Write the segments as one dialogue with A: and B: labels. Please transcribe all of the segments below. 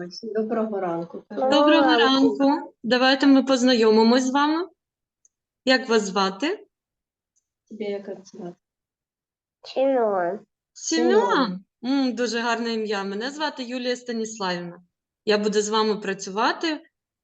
A: Ось, Доброго ранку.
B: Доброго
C: ранку.
B: Давайте ми познайомимось з вами. Як вас звати?
A: Тебе як звати?
C: Семен.
B: Сім'ян. Дуже гарне ім'я. Мене звати Юлія Станіславівна. Я буду з вами працювати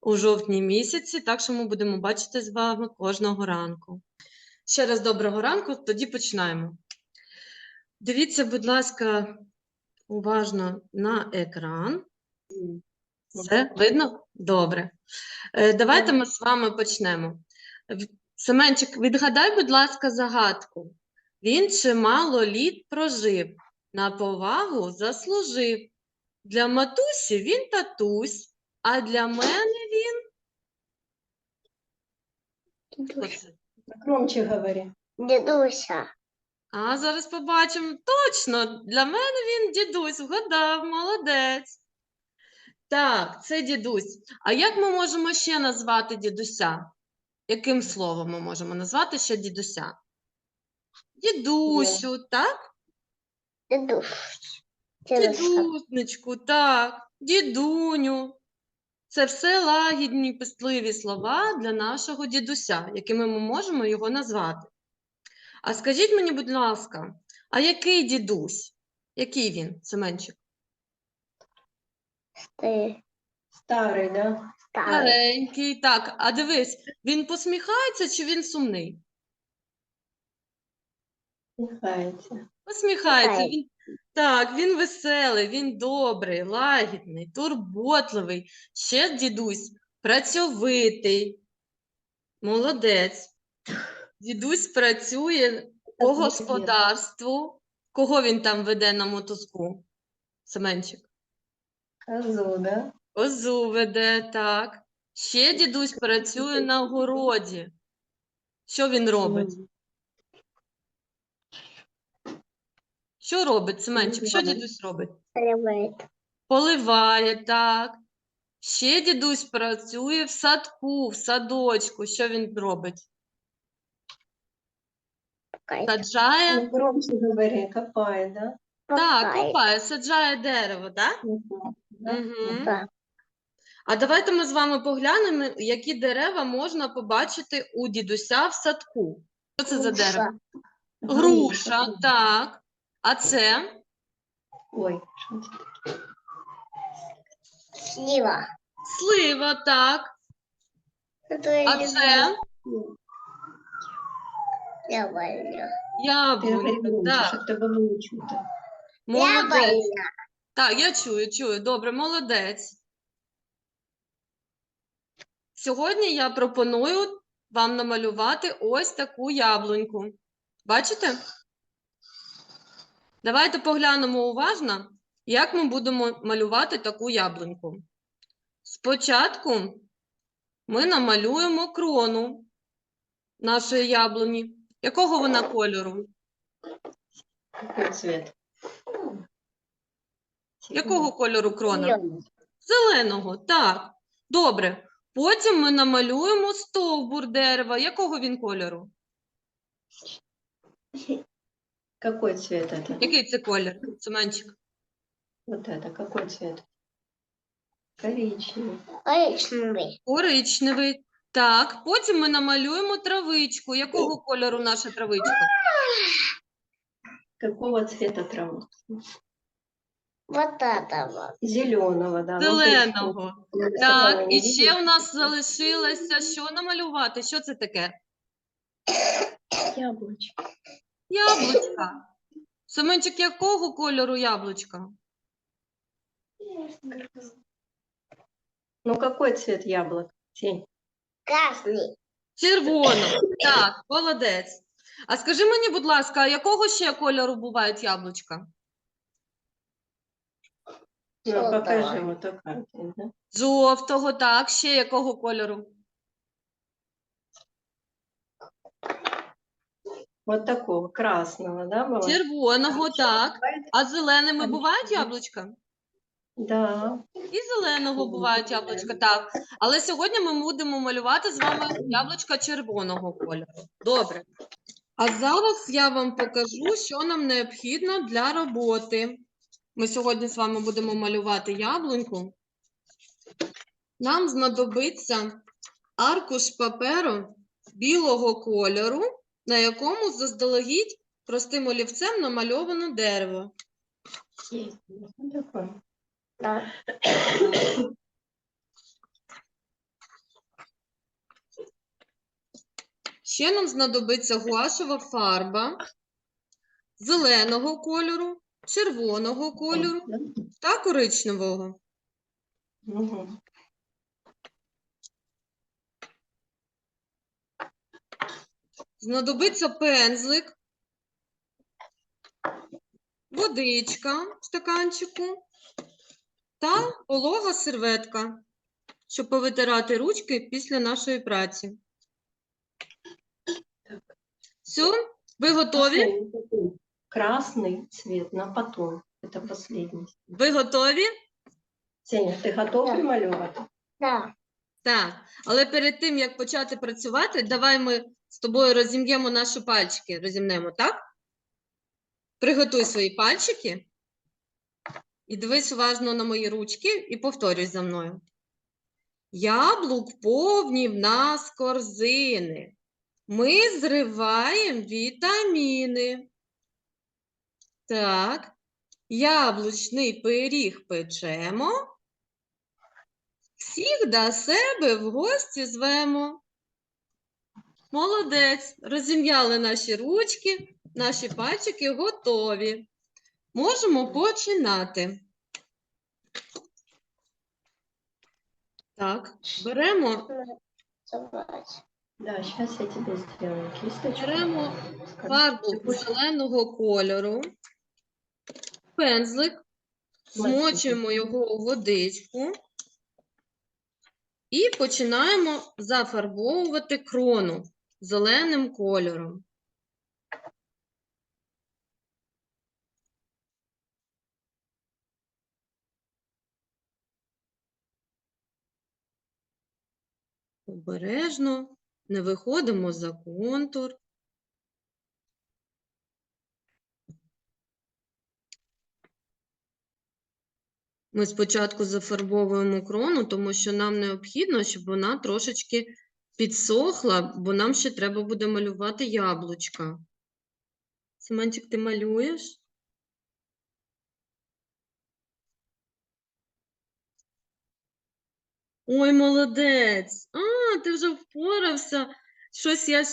B: у жовтні місяці, так що ми будемо бачити з вами кожного ранку. Ще раз доброго ранку, тоді починаємо. Дивіться, будь ласка, уважно на екран. Все видно? Добре. Е, Давайте ми з вами почнемо. Семенчик, відгадай, будь ласка, загадку. Він чимало літ прожив, на повагу заслужив. Для матусі він татусь, а для мене він.
A: Громче говори.
C: Дедуся.
B: А зараз побачимо. Точно, для мене він дідусь, вгадав, молодець. Так, це дідусь. А як ми можемо ще назвати дідуся? Яким словом ми можемо назвати ще дідуся? Дідусю, так?
C: Дедуся.
B: Дідусничку, так, дідуню. Це все лагідні, пестливі слова для нашого дідуся, якими ми можемо його назвати. А скажіть мені, будь ласка, а який дідусь? Який він, Семенчик?
C: Ти
A: Старий, да?
C: старий.
B: Старенький, так. А дивись, він посміхається чи він сумний?
A: Нехається.
B: Посміхається. Він, так, він веселий, він добрий, лагідний, турботливий. Ще дідусь працьовитий. Молодець. Дідусь працює по господарству. Кого він там веде на мотузку? Семенчик.
A: Козу, да?
B: Козу веде, так. Ще дідусь працює на городі. Що він робить? Що робить Семенчик? Що дідусь робить?
C: Поливает.
B: Поливає, так. Ще дідусь працює в садку, в садочку. Що він робить? Саджає,
A: громче говори, копає, да?
B: Так, копає, саджає дерево, так? Угу.
C: Так.
B: А давайте ми з вами поглянемо, які дерева можна побачити у дідуся в садку. Що це за дерево? Груша, так. А це?
A: Ой, що це?
C: Слива.
B: Слива, так. А це? Яблунька,
A: громче,
B: так.
A: щоб тебе було чути.
B: Молодець. Так, я чую, чую. Добре, молодець. Сьогодні я пропоную вам намалювати ось таку яблуньку. Бачите? Давайте поглянемо уважно, як ми будемо малювати таку яблуньку. Спочатку ми намалюємо крону нашої яблуні. Якого вона кольору?
A: Цвет?
B: Якого кольору крона?
C: Зелёный.
B: Зеленого, так. Добре. Потім ми намалюємо стовбур дерева. Якого він кольору?
A: Какой цвет это?
B: Який це колір, Семенчик?
A: Вот это, какой цвет? Коричневый.
C: Коричневый.
B: Коричневий. Так. Потім ми намалюємо травичку. Якого кольору наша травичка?
A: Какого цвета трава?
C: Вот этого.
A: Зеленого, да.
B: Зеленого.
A: Ну,
B: Так,
A: ты
B: і
A: что,
B: ще у нас залишилося що намалювати? Що це таке?
A: Яблочко.
B: Яблучка. Семенчик, якого кольору яблучка?
A: Ну, какой цвет яблок? Тень.
C: Красный.
B: Червоного. Так, молодець. А скажи мені, будь ласка, якого ще кольору бувають яблучка?
A: Ну, покажи вот да?
B: Жовтого, так, ще якого кольору?
A: Вот такого, красного, да, было?
B: Червоного, так. А зеленими бувають яблучка?
A: Да.
B: І зеленого бувають яблучка, так. Але сьогодні ми будемо малювати з вами яблучка червоного кольору. Добре. А зараз я вам покажу, що нам необхідно для роботи. Ми сьогодні з вами будемо малювати яблуньку. нам знадобиться аркуш паперу білого кольору, на якому заздалегідь простим олівцем намальовано дерево.
A: Есть. Ну, такое.
C: Да.
B: Ще нам знадобиться гуашева фарба зеленого кольору, червоного кольору та коричневого. Знадобиться пензлик, водичка в стаканчику та волога серветка, щоб повитирати ручки після нашої праці. Все, ви готові?
A: Красный такой, Красный цвет на потом. Это последний.
B: Ви готові?
A: Сеня, ты готов
C: Да.
A: намалевать?
C: Да.
B: Так, але перед тим, як почати працювати, давай ми з тобою розім'ємо наші пальчики, розімнемо, так? Приготуй свої пальчики і дивись уважно на мої ручки і повторюй за мною. Яблук повні в нас корзини. Ми зриваємо вітаміни. Так, яблучний пиріг печемо. Всіх до себе в гості звемо. Молодець. Розім'яли наші ручки, наші пальчики готові. Можемо починати. Так, беремо.
A: Да, сейчас я тебе сделаю кисточку.
B: беремо фарбу зеленого кольору, пензлик, змочуємо його у водичку. І починаємо зафарбовувати крону зеленим кольором. Обережно, не виходимо за контур. Ми спочатку зафарбовуємо крону, тому що нам необхідно, щоб вона трошечки підсохла, бо нам ще треба буде малювати яблучка. Семенчик, ти малюєш? Ой, молодець. А, ти вже впорався. Щось я ж-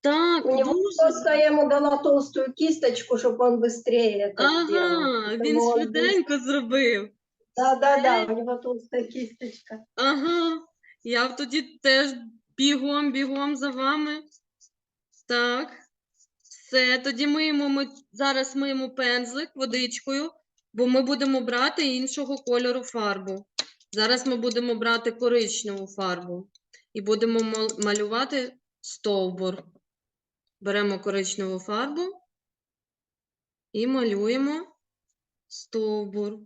B: так,
A: У него
B: дуже.
A: просто я ему дала толстую кисточку, чтобы он быстрее это сделал.
B: Ага,
A: Это
B: він
A: он быстро-
B: швиденько зробив.
A: Да, да, да, у него толстая кисточка.
B: Ага, я тоді теж бігом, бігом за вами. Так. Все, тоді миємо, ми зараз миємо пензлик водичкою, бо ми будемо брати іншого кольору фарбу. Зараз ми будемо брати коричневу фарбу і будемо малювати стовбур. Беремо коричневу фарбу і малюємо стовбур.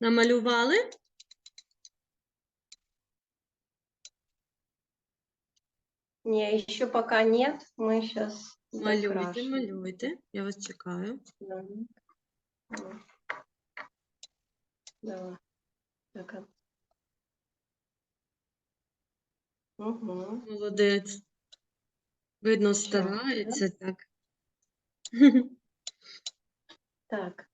B: Намалювали?
A: Не, еще пока нет. Мы сейчас
B: Малюйте, малюйте. Я вас чекаю.
A: Давай. Так. а. Мгм.
B: Молодець. Видно, старається так.
A: Так,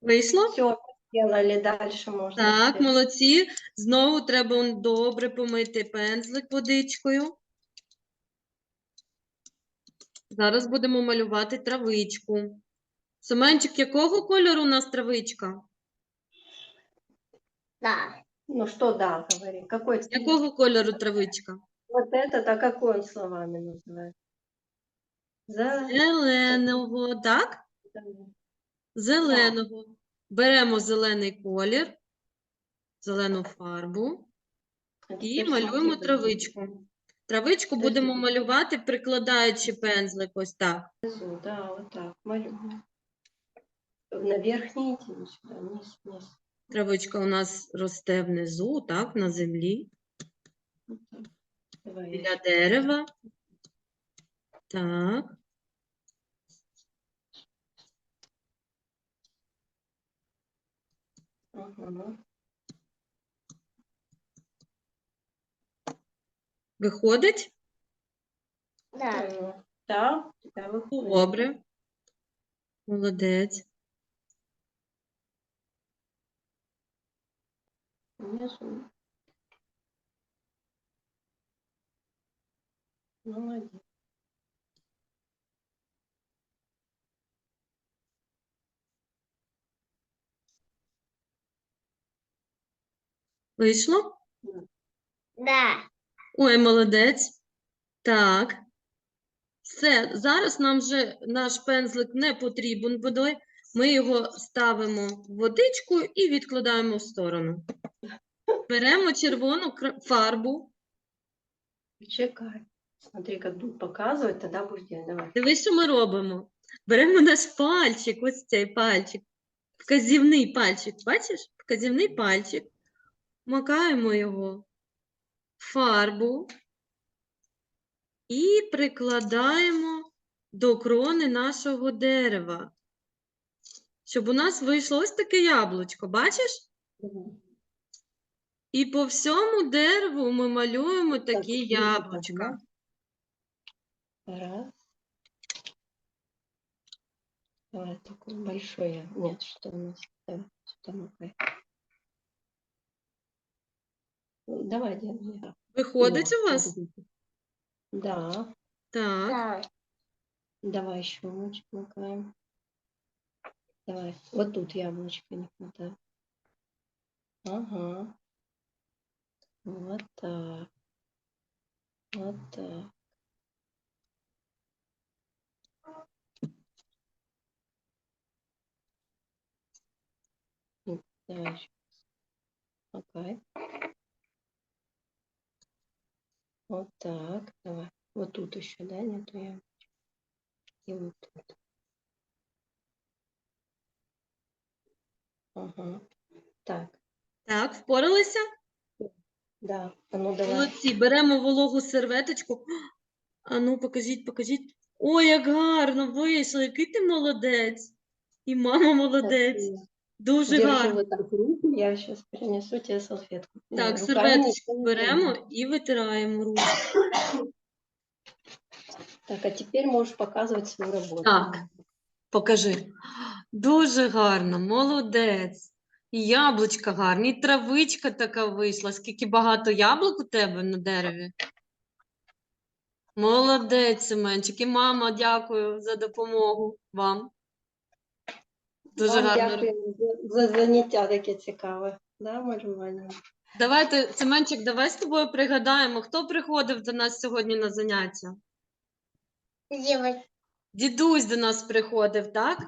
B: Вийшло?
A: все сделали, дальше можно.
B: Так, молодці. Знову треба он добре помити пензлик водичкою. Зараз будемо малювати травичку. Семенчик, якого кольору у нас травичка?
C: Да.
A: Ну что да, говори. Какой цвет?
B: Якого кольору травичка?
A: Вот этот, а какой он словами называется? За...
B: Зеленого, так? Зеленого. Беремо зелений колір, зелену фарбу і малюємо травичку. Травичку будемо малювати, прикладаючи пензлик ось так.
A: Внизу, да, вот так, малюем. На верхний идти, вот сюда, вниз, вниз.
B: Травичка у нас росте внизу, так, на землі,
A: Давай.
B: біля дерева. Так.
A: Ага.
B: Виходить?
C: Да.
A: Э, Да, у.
B: Добре. Молодець.
A: Внизу. Молодец.
B: Вийшло?
C: Да.
B: Ой, молодець. Так. Все, зараз нам вже наш пензлик не потрібен водою. Ми його ставимо в водичку і відкладаємо в сторону. Беремо червону фарбу.
A: Чекай. Смотри, как будут показывать, тогда будешь делать. Давай.
B: Дивись, що ми робимо. Беремо наш пальчик, ось цей пальчик, вказівний пальчик. Бачиш? Вказівний пальчик. Макаємо його в фарбу і прикладаємо до крони нашого дерева. Щоб у нас вийшло ось таке яблучко, бачиш? І по всьому дереву ми малюємо такі
A: так,
B: яблучка.
A: Раз. Давай такое большое. Нет, что у нас? Давай, сюда макай. Ну, Давай, делай.
B: Виходить
A: Вот,
B: у вас?
A: Да.
B: Так.
C: Да.
A: Давай еще лучик макаем. Давай. Вот тут яблочко не хватает. Ага. Вот так. Вот так. Давай еще. Макай. Вот так. Давай. Вот тут еще, да, нету яблочка. И вот тут. Ага. Так.
B: Так, впоралися?
A: Да. А ну давай.
B: Молодці, беремо вологу серветочку. А ну, покажіть, покажіть. Ой, як гарно вийшло, який ти молодець. І мама молодець.
A: Спасибо.
B: Дуже
A: Держи
B: гарно.
A: вот так руку, я сейчас принесу тебе салфетку.
B: Так,
A: руками
B: серветочку
A: ничего не
B: беремо і витираємо руки.
A: Так, а теперь можешь показывать свою работу.
B: Так. Покажи. Дуже гарно, молодець. І яблучка гарні, і травичка така вийшла. Скільки багато яблук у тебе на дереві. Молодець, Семенчик. І мама, дякую за допомогу вам. Дуже
A: Вам
B: гарно.
A: дякую за, за заняття таке цікаве. Да, малювання.
B: Давайте, Семенчик, давай з тобою пригадаємо, хто приходив до нас сьогодні на заняття?
C: Девочка.
B: Дідусь до нас приходив, так?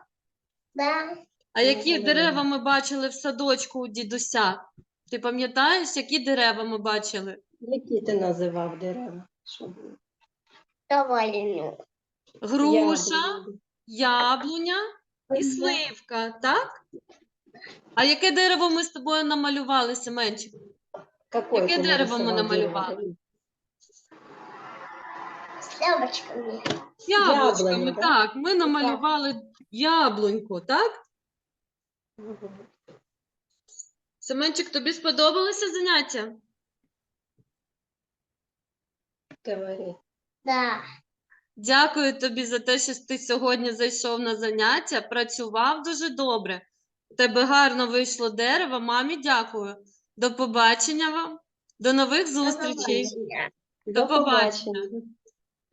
C: Да.
B: А які
A: давай.
B: дерева ми бачили в садочку у дідуся? Ти пам'ятаєш, які дерева ми бачили?
A: Які ти називав дерева? Що було?
C: Довольно.
B: Груша, яблуня і сливка, так? А яке дерево ми з тобою намалювали, Семенчик?
A: Какое
B: Яке дерево ми намалювали?
C: С яблочками.
B: Яблучками,
A: Яблуня, да?
B: так. Ми намалювали яблуньку, так? Семенчик, тобі сподобалося заняття?
A: Говори.
C: Да.
B: Дякую тобі за те, що ти сьогодні зайшов на заняття, працював дуже добре. У тебе гарно вийшло дерево. Мамі дякую. До побачення вам. До нових зустрічей. До побачення.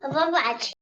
A: До
C: Побачення.